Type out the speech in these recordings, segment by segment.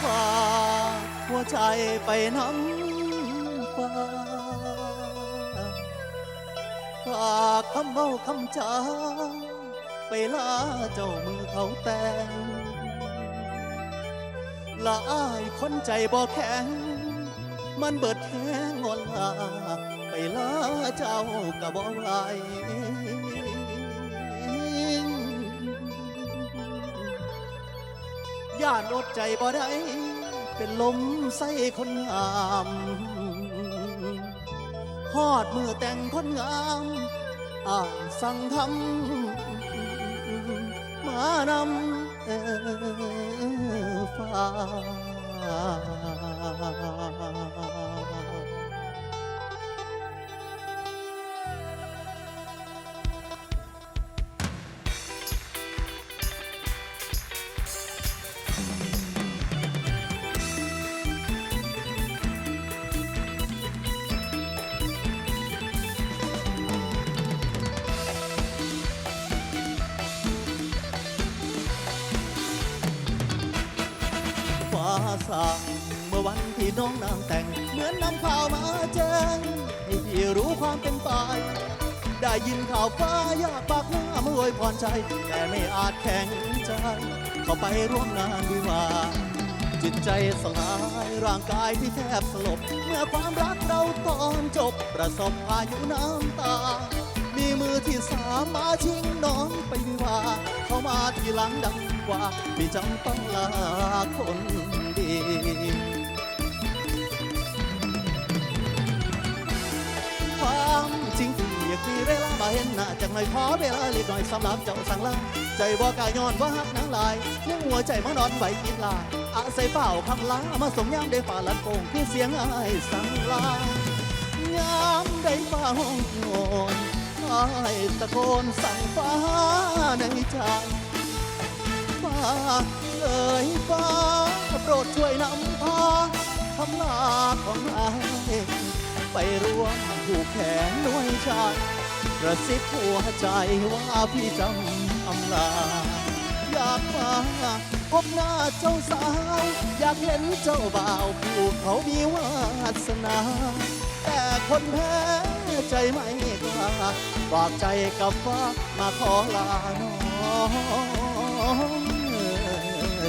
ฝากหัวใจไปน้ำฟ้าฝากคำเมาคำจาไปลาเจ้ามือเขาแต่งละอายคนใจบ่แข็ง มันเบิดแข้งงอนลา ไปลาเจ้าก็บ่ไหว ย่านอดใจบ่ได้ เป็นลมใส่คนงามฮอดมือแต่งคนงามอ่านสั่งทำมานำเอฟ้า สั่งเมื่อวันที่น้องนางแต่ง เหมือนนำข่าวมาแจ้งให้พี่รู้ความเป็นไป ได้ยินข่าวฟ้าอยากปากหน้ามื่ออวยพรใจ แต่ไม่อาจแข็งใจ เข้าไปร่วมงานวิวาจิตใจสลายร่างกายที่แทบสลบ เมื่อความรักเราตอนจบ ประสบพายุน้ำตา มีมือที่สามมาชิงน้องไปวิวา เข้ามาทีหลังดังกว่าพี่จำต้องลาคน ดีความจริงที่อยากมีเวลามาเห็นหน้าจากหน่อยขอเวลาเล็กหน่อยสำหรับเจ้าสั่งลาใจบ่กาย้อนว่าหักนางลายยังหัวใจมานอนไหวกินลาอาศัยเฝ้าคำลามาส่งยามได้ฝ่าลันโป่งคือเสียงอ้ายสั่งลายามได้ฟ้าห้องโอนอ้ายตะโกนสั่งฟ้าในใจฟ้า เอ่ยฟ้าโปรดช่วยนำพาคำลาของอายไปร่วมผูกแขนด้วยชายกระซิบหัวใจว่าพี่จำอำลา อยากมาพบหน้าเจ้าสาว อยากเห็นเจ้าบ่าวผู้เขามีวาสนา แต่คนแพ้ใจไม่กล้าฝากใจกับฟ้ามาขอลาน้อง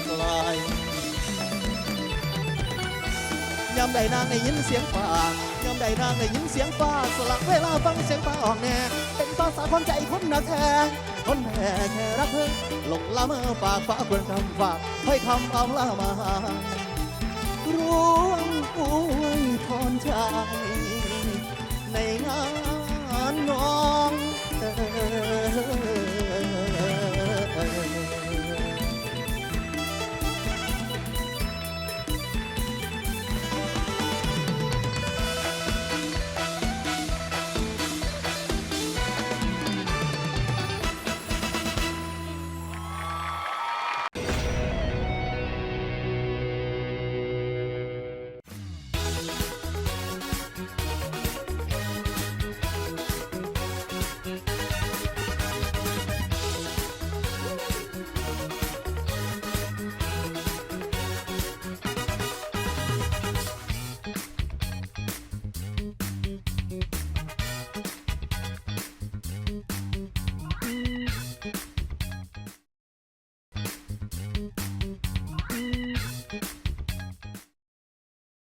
ไกลยามใดนางได้ยินเสียงฟ้ายามใดนางได้ยินเสียงฟ้าสลักเวลาฟังเสียงฟ้าออกแน่เป็นภาษาคนใจคนนะแท้คนแท้แค่รักเธอลงละเมอฝากฝากควรคำฝากให้คำเอาละมาร่วงอวยพรชายในงานนอ